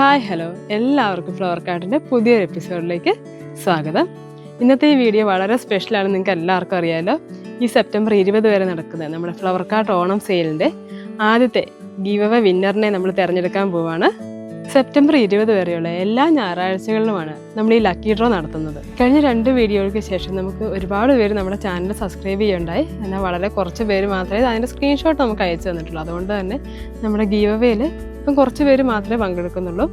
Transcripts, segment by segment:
Hi hello എല്ലാവർക്കും flower കാർഡിന്റെ പുതിയൊരു എപ്പിസോഡിലേക്ക് സ്വാഗതം. ഇന്നത്തെ ഈ വീഡിയോ വളരെ സ്പെഷ്യലാണ് നിങ്ങൾക്ക് എല്ലാവർക്കും അറിയാമല്ലോ ഈ സെപ്റ്റംബർ ഇരുപത് വരെ നടക്കുന്ന നമ്മുടെ ഫ്ലവർ കാർഡ് ഓണം സെയിലിന്റെ ആദ്യത്തെ ഗീവ വിന്നറിനെ നമ്മൾ തിരഞ്ഞെടുക്കാൻ പോവാണ്. സെപ്റ്റംബർ ഇരുപത് വരെയുള്ള എല്ലാ ഞായറാഴ്ചകളിലുമാണ് നമ്മൾ ഈ ലക്കി ഡ്രോ നടത്തുന്നത്. കഴിഞ്ഞ രണ്ട് വീഡിയോകൾക്ക് ശേഷം നമുക്ക് ഒരുപാട് പേര് നമ്മുടെ ചാനൽ സബ്സ്ക്രൈബ് ചെയ്യുണ്ടായി. എന്നാൽ വളരെ കുറച്ച് പേര് മാത്രമേ അതിന്റെ സ്ക്രീൻഷോട്ട് നമുക്ക് അയച്ചു തന്നിട്ടുള്ളൂ. അതുകൊണ്ട് തന്നെ നമ്മുടെ ഗീവവേയിൽ ഇപ്പം കുറച്ച് പേര് മാത്രമേ പങ്കെടുക്കുന്നുള്ളൂ.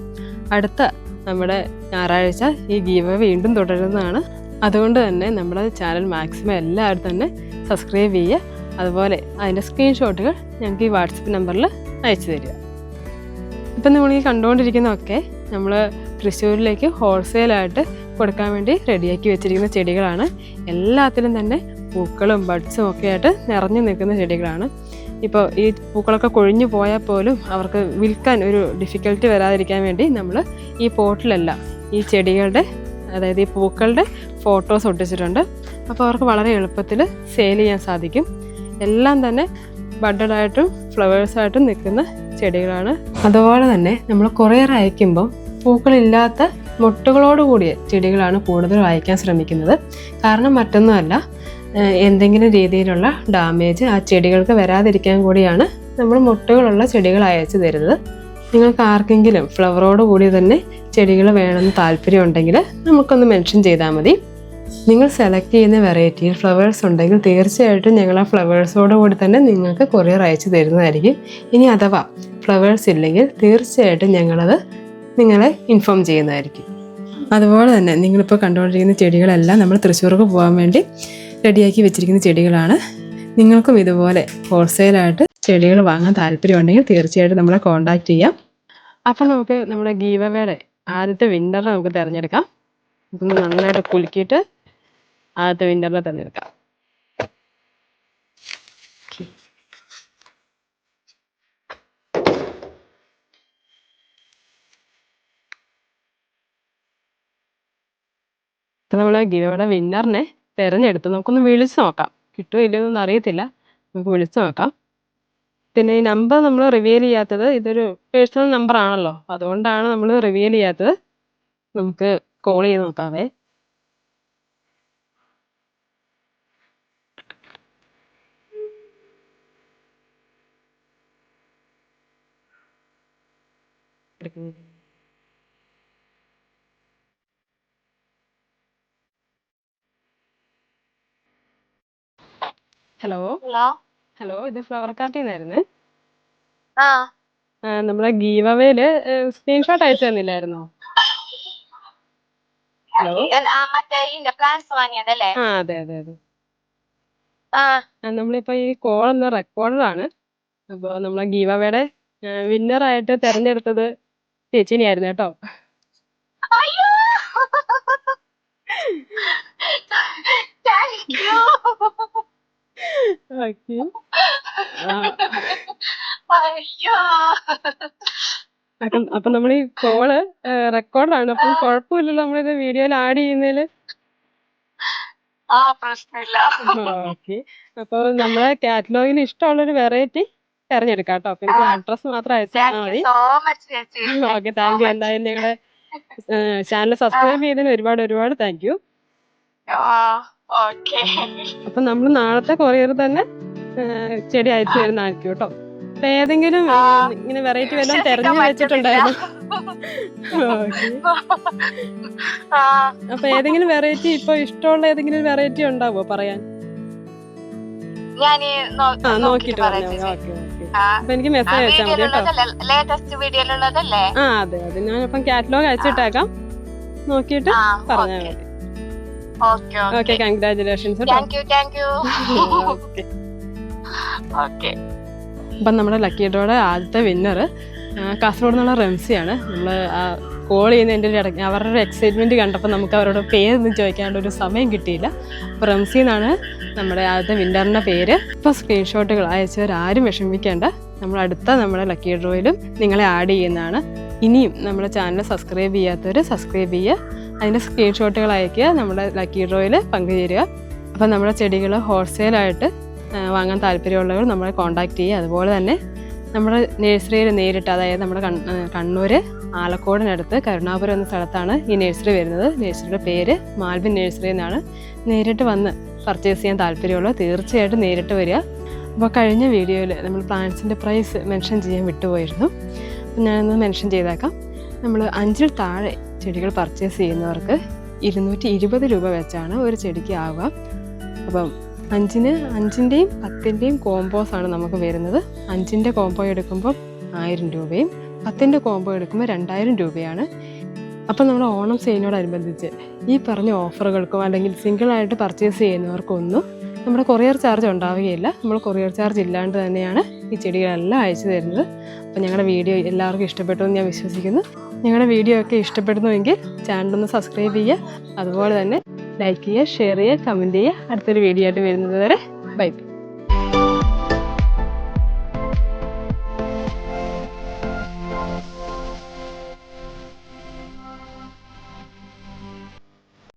അടുത്ത നമ്മുടെ ഞായറാഴ്ച ഈ ഗീവ വീണ്ടും തുടരുന്നതാണ്. അതുകൊണ്ട് തന്നെ നമ്മുടെ ചാനൽ മാക്സിമം എല്ലാവരും തന്നെ സബ്സ്ക്രൈബ് ചെയ്യുക. അതുപോലെ അതിന്റെ സ്ക്രീൻഷോട്ടുകൾ ഞങ്ങൾക്ക് ഈ വാട്സപ്പ് നമ്പറിൽ അയച്ചു തരിക. ഇപ്പം നമ്മൾ ഈ കണ്ടുകൊണ്ടിരിക്കുന്നതൊക്കെ നമ്മൾ തൃശ്ശൂരിലേക്ക് ഹോൾസെയിലായിട്ട് കൊടുക്കാൻ വേണ്ടി റെഡിയാക്കി വെച്ചിരിക്കുന്ന ചെടികളാണ്. എല്ലാത്തിലും തന്നെ പൂക്കളും ബഡ്സും ഒക്കെ ആയിട്ട് നിറഞ്ഞു നിൽക്കുന്ന ചെടികളാണ്. ഇപ്പോൾ ഈ പൂക്കളൊക്കെ കൊഴിഞ്ഞു പോയാൽ പോലും അവർക്ക് വിൽക്കാൻ ഒരു ഡിഫിക്കൽട്ടി വരാതിരിക്കാൻ വേണ്ടി നമ്മൾ ഈ പോട്ടിലല്ല ഈ ചെടികളുടെ അതായത് ഈ പൂക്കളുടെ ഫോട്ടോസ് ഒട്ടിച്ചിട്ടുണ്ട്. അപ്പോൾ അവർക്ക് വളരെ എളുപ്പത്തിൽ സെയിൽ ചെയ്യാൻ സാധിക്കും. എല്ലാം തന്നെ ബഡഡായിട്ടും ഫ്ലവേഴ്സായിട്ടും നിൽക്കുന്ന ചെടികളാണ്. അതുപോലെ തന്നെ നമ്മൾ കൊറിയർ അയക്കുമ്പം പൂക്കളില്ലാത്ത മൊട്ടുകളോട് കൂടിയ ചെടികളാണ് കൂടുതൽ അയക്കാൻ ശ്രമിക്കുന്നത്. കാരണം മറ്റൊന്നുമല്ല എന്തെങ്കിലും രീതിയിലുള്ള ഡാമേജ് ആ ചെടികൾക്ക് വരാതിരിക്കാൻ കൂടിയാണ് നമ്മൾ മുട്ടുകളുള്ള ചെടികൾ അയച്ചു തരുന്നത്. നിങ്ങൾക്ക് ആർക്കെങ്കിലും ഫ്ലവറോട് കൂടി തന്നെ ചെടികൾ വേണമെന്ന് താല്പര്യം ഉണ്ടെങ്കിൽ നമുക്കൊന്ന് മെൻഷൻ ചെയ്താൽ മതി. നിങ്ങൾ സെലക്ട് ചെയ്യുന്ന വെറൈറ്റിയിൽ ഫ്ലവേഴ്സ് ഉണ്ടെങ്കിൽ തീർച്ചയായിട്ടും ഞങ്ങൾ ആ ഫ്ലവേഴ്സോടുകൂടി തന്നെ നിങ്ങൾക്ക് കൊറിയർ അയച്ചു തരുന്നതായിരിക്കും. ഇനി അഥവാ ഫ്ലവേഴ്സ് ഇല്ലെങ്കിൽ തീർച്ചയായിട്ടും ഞങ്ങളത് നിങ്ങളെ ഇൻഫോം ചെയ്യുന്നതായിരിക്കും. അതുപോലെ തന്നെ നിങ്ങളിപ്പോൾ കണ്ടുകൊണ്ടിരിക്കുന്ന ചെടികളെല്ലാം നമ്മൾ തൃശ്ശൂർക്ക് പോകാൻ വേണ്ടി റെഡിയാക്കി വെച്ചിരിക്കുന്ന ചെടികളാണ്. നിങ്ങൾക്കും ഇതുപോലെ ഹോൾസെയിലായിട്ട് ചെടികൾ വാങ്ങാൻ താല്പര്യമുണ്ടെങ്കിൽ തീർച്ചയായിട്ടും നമ്മളെ കോൺടാക്റ്റ് ചെയ്യാം. അപ്പം നമുക്ക് നമ്മുടെ ഗീവവേടെ ആദ്യത്തെ വിന്റർ നമുക്ക് തിരഞ്ഞെടുക്കാം. നന്നായിട്ട് കുലുക്കിയിട്ട് ആദ്യത്തെ വിന്നറിനെ തിരഞ്ഞെടുക്കാം. ഇപ്പം നമ്മൾ ഗിവയുടെ വിന്നറിനെ തിരഞ്ഞെടുത്ത് നമുക്കൊന്ന് വിളിച്ചു നോക്കാം. കിട്ടുമോ ഇല്ലയോ എന്നൊന്നും അറിയത്തില്ല. നമുക്ക് വിളിച്ച് നോക്കാം. പിന്നെ ഈ നമ്പർ നമ്മൾ റിവീൽ ചെയ്യാത്തത് ഇതൊരു പേഴ്സണൽ നമ്പർ ആണല്ലോ. അതുകൊണ്ടാണ് നമ്മൾ റിവീൽ ചെയ്യാത്തത്. നമുക്ക് കോൾ ചെയ്ത് നോക്കാവേ. ഹലോ? ഹലോ? ഹലോ ഇത് ഫ്ലവർ ആ. നമ്മുടെ ഗീവവേൽ സ്ക്രീൻഷോട്ട് അയച്ചു തന്നില്ലായിരുന്നോ? ഹലോ? ആ, അതെ അതെ അതെ. നമ്മളിപ്പോ ഈ കോൾ ഒന്ന് റെക്കോർഡറാണ് അപ്പൊ നമ്മളെ ഗീവവേയുടെ വിന്നർ ആയിട്ട് തെരഞ്ഞെടുത്തത് ചേച്ചിനെയായിരുന്നു കേട്ടോ. അപ്പൊ നമ്മൾ ഈ കോൾ റെക്കോർഡാണ് അപ്പം കുഴപ്പമില്ലല്ലോ നമ്മളിത് വീഡിയോയിൽ ആഡ് ചെയ്യുന്നതിൽ. ആ പ്രശ്നമില്ല. ഓക്കെ അപ്പൊ നമ്മളെ കാറ്റലോഗിൽ ഇഷ്ടമുള്ളൊരു വെറൈറ്റി തിരഞ്ഞെടുക്കാം കേട്ടോ പിന്നെ അഡ്രസ്സ് മാത്രം അയച്ചാൽ മതി. ഓക്കെ താങ്ക് യു എന്തായാലും നിങ്ങളെ ചാനൽ സബ്സ്ക്രൈബ് ചെയ്തതിന് ഒരുപാട് ഒരുപാട് താങ്ക് യു അപ്പൊ നമ്മൾ നാളത്തെ കൊറിയർ തന്നെ ചെടി അയച്ചു തരുന്നതായിരിക്കും കേട്ടോ. അപ്പൊ ഏതെങ്കിലും ഇങ്ങനെ വെറൈറ്റി വല്ലതും തെരഞ്ഞു വെച്ചിട്ടുണ്ടായിരുന്നു. അപ്പൊ ഏതെങ്കിലും വെറൈറ്റി ഇപ്പൊ ഇഷ്ടമുള്ള ഏതെങ്കിലും വെറൈറ്റി ഉണ്ടാവോ പറയാൻ? ഞാൻ നോക്കിട്ട് പറയാം പറഞ്ഞാൽ ഓക്കെ അപ്പൊ എനിക്ക് മെസ്സേജ് അയച്ചാൽ മതി കേട്ടോ. ലേറ്റസ്റ്റ് വീഡിയോയിലുള്ളതല്ലേ ആ അതെ അതെ. ഞാൻ അപ്പം കാറ്റലോഗ് അയച്ചിട്ടേക്കാം. നോക്കിയിട്ട് പറഞ്ഞാൽ മതി. ഓക്കെ കൺഗ്രാചുലേഷൻസ് അപ്പം നമ്മുടെ ലക്കി ഡ്രോയുടെ ആദ്യത്തെ വിന്നർ കാസർഗോഡ് നിന്നുള്ള റംസിയാണ്. നമ്മൾ കോൾ ചെയ്യുന്നതിന്റെ ഒരു ഇടയ്ക്ക് അവരുടെ ഒരു എക്സൈറ്റ്മെന്റ് കണ്ടപ്പോൾ നമുക്ക് അവരോട് പേരൊന്നും ചോദിക്കാനുള്ള ഒരു സമയം കിട്ടിയില്ല. അപ്പോൾ റംസി എന്നാണ് നമ്മുടെ ആദ്യത്തെ വിന്ററിന്റെ പേര്. ഇപ്പോൾ സ്ക്രീൻഷോട്ടുകൾ അയച്ചവർ ആരും വിഷമിക്കേണ്ട. നമ്മൾ അടുത്ത നമ്മുടെ ലക്കി ഡ്രോയിലും നിങ്ങളെ ആഡ് ചെയ്യുന്നതാണ്. ഇനിയും നമ്മുടെ ചാനൽ സബ്സ്ക്രൈബ് ചെയ്യാത്തവർ സബ്സ്ക്രൈബ് ചെയ്യുക. അതിന്റെ സ്ക്രീൻഷോട്ടുകൾ അയക്കുക നമ്മുടെ ലക്കി ഡ്രോയിൽ പങ്കുചേരുക. അപ്പോൾ നമ്മുടെ ചെടികൾ ഹോൾസെയിലായിട്ട് വാങ്ങാൻ താല്പര്യമുള്ളവർ നമ്മളെ കോൺടാക്റ്റ് ചെയ്യുക. അതുപോലെ തന്നെ നമ്മുടെ നഴ്സറിയിൽ നേരിട്ട് അതായത് നമ്മുടെ കണ്ണൂർ ആലക്കോടിനടുത്ത് കരുണാപുരം എന്ന സ്ഥലത്താണ് ഈ നഴ്സറി വരുന്നത്. നഴ്സറിയുടെ പേര് മാൽബിൻ നഴ്സറി എന്നാണ്. നേരിട്ട് വന്ന് പർച്ചേസ് ചെയ്യാൻ താല്പര്യമുള്ള തീർച്ചയായിട്ടും നേരിട്ട് വരിക. അപ്പോൾ കഴിഞ്ഞ വീഡിയോയിൽ നമ്മൾ പ്ലാന്റ്സിന്റെ പ്രൈസ് മെൻഷൻ ചെയ്യാൻ വിട്ടുപോയിരുന്നു. അപ്പം ഞാനൊന്ന് മെൻഷൻ ചെയ്തേക്കാം. നമ്മൾ അഞ്ചിൽ താഴെ ചെടികൾ പർച്ചേസ് ചെയ്യുന്നവർക്ക് ഇരുന്നൂറ്റി ഇരുപത് രൂപ വെച്ചാണ് ഒരു ചെടിക്ക് ആവുക. അപ്പം അഞ്ചിന് അഞ്ചിന്റെയും പത്തിന്റെയും ആണ് നമുക്ക് വരുന്നത്. അഞ്ചിന്റെ കോമ്പോ എടുക്കുമ്പോൾ ആയിരം രൂപയും പത്തിന്റെ കോമ്പോ എടുക്കുമ്പോൾ രണ്ടായിരം രൂപയാണ്. അപ്പം നമ്മൾ ഓണം സെയിലിനോടനുബന്ധിച്ച് ഈ പറഞ്ഞ ഓഫറുകൾക്കും അല്ലെങ്കിൽ സിംഗിളായിട്ട് പർച്ചേസ് ചെയ്യുന്നവർക്കൊന്നും നമ്മുടെ കൊറിയർ ചാർജ് ഉണ്ടാവുകയില്ല. നമ്മൾ കൊറിയർ ചാർജ് ഇല്ലാണ്ട് തന്നെയാണ് ഈ ചെടികളെല്ലാം അയച്ചു തരുന്നത്. അപ്പം ഞങ്ങളുടെ വീഡിയോ എല്ലാവർക്കും ഇഷ്ടപ്പെട്ടു എന്ന് ഞാൻ വിശ്വസിക്കുന്നു. ഞങ്ങളുടെ വീഡിയോ ഒക്കെ ഇഷ്ടപ്പെടുന്നുവെങ്കിൽ ചാനലൊന്ന് സബ്സ്ക്രൈബ് ചെയ്യുക. അതുപോലെ തന്നെ ലൈക്ക് ചെയ്യുക ഷെയർ ചെയ്യുക കമന്റ് ചെയ്യുക. അടുത്തൊരു വീഡിയോ ആയിട്ട് വരുന്നത് വരെ ബൈ